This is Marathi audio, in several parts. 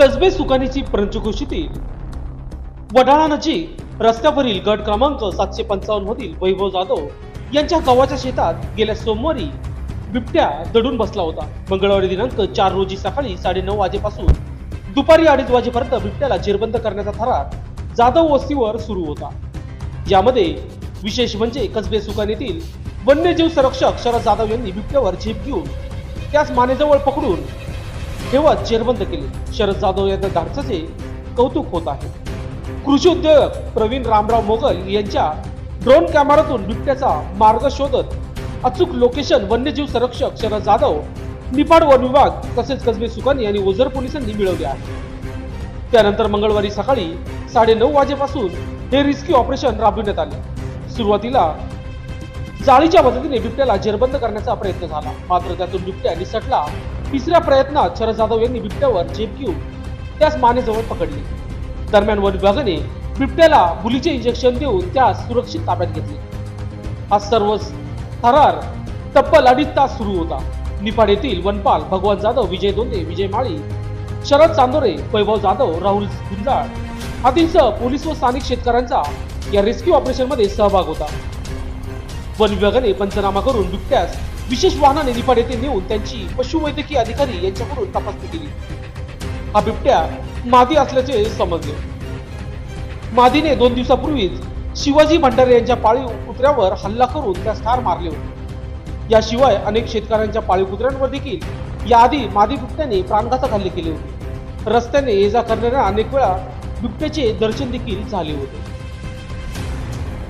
कसबे सुकाणीची पंचकृषीतील वडाळा नजीक रस्त्यावरील गट क्रमांक सातशे पंचावन्न मधील वैभव जाधव यांच्या गावाच्या शेतात गेल्या सोमवारी बिबट्या दडून बसला होता. मंगळवारी दिनांक चार रोजी सकाळी साडेनऊ वाजेपासून दुपारी अडीच वाजेपर्यंत बिबट्याला जेरबंद करण्याचा थरार जाधव वस्तीवर सुरू होता. यामध्ये विशेष म्हणजे कसबे सुकान येथील वन्यजीव संरक्षक शरद जाधव यांनी बिबट्यावर झेप घेऊन त्यास मानेजवळ पकडून तेव्हा जेरबंद केले. शरद जाधव यांच्या धाडसाचे कौतुक होत आहे. कृषी उद्योजक प्रवीण रामराव मोगल यांच्या ड्रोन कॅमेरातून बिबट्याचा मार्ग शोधत अचूक लोकेशन वन्यजीव संरक्षक शरद जाधव निपाड वन विभाग तसेच कसबे सुकानी आणि ओझर पोलिसांनी मिळवले आहे त्यानंतर मंगळवारी सकाळी साडेनऊ वाजेपासून हे रिस्क्यू ऑपरेशन राबविण्यात आले. सुरुवातीला जाळीच्या मदतीने बिबट्याला जेरबंद करण्याचा प्रयत्न झाला. मात्र त्यातून बिबट्या निसटला. तिसऱ्या प्रयत्नात शरद जाधव यांनी बिबट्यावर झेप घेऊन त्यास मानेजवळ पकडले. दरम्यान वन विभागाने बिबट्याला बुलीचे इंजेक्शन देऊन त्यास सुरक्षित ताब्यात घेतले. हा सर्व थरार तब्बल अडीच तास सुरू होता. निफाड येथील वनपाल भगवान जाधव विजय दोंदे विजय माळी शरद चांदोरे वैभव जाधव राहुल गुंजाळ आदींसह पोलीस व स्थानिक शेतकऱ्यांचा या रेस्क्यू ऑपरेशनमध्ये सहभाग होता. वन विभागाने पंचनामा करून बिबट्यास विशेष वाहनाने निपाड येथे नेऊन त्यांची पशुवैद्यकीय अधिकारी यांच्याकडून तपासणी केली. हा बिबट्या मादी असल्याचे समजले. मादीने दोन दिवसापूर्वीच शिवाजी भंडारे यांच्या पाळीव कुत्र्यावर हल्ला करून त्यास ठार मारले होते. याशिवाय अनेक शेतकऱ्यांच्या पाळीव कुत्र्यांवर देखील याआधी मादी बिबट्याने प्राणघातक हल्ले केले होते. रस्त्याने ये जा करणाऱ्या अनेक वेळा बिबट्याचे दर्शन देखील झाले होते.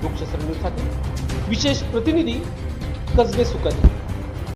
लोकशास्त्र न्यूजसाठी विशेष प्रतिनिधी कसबे सुकनी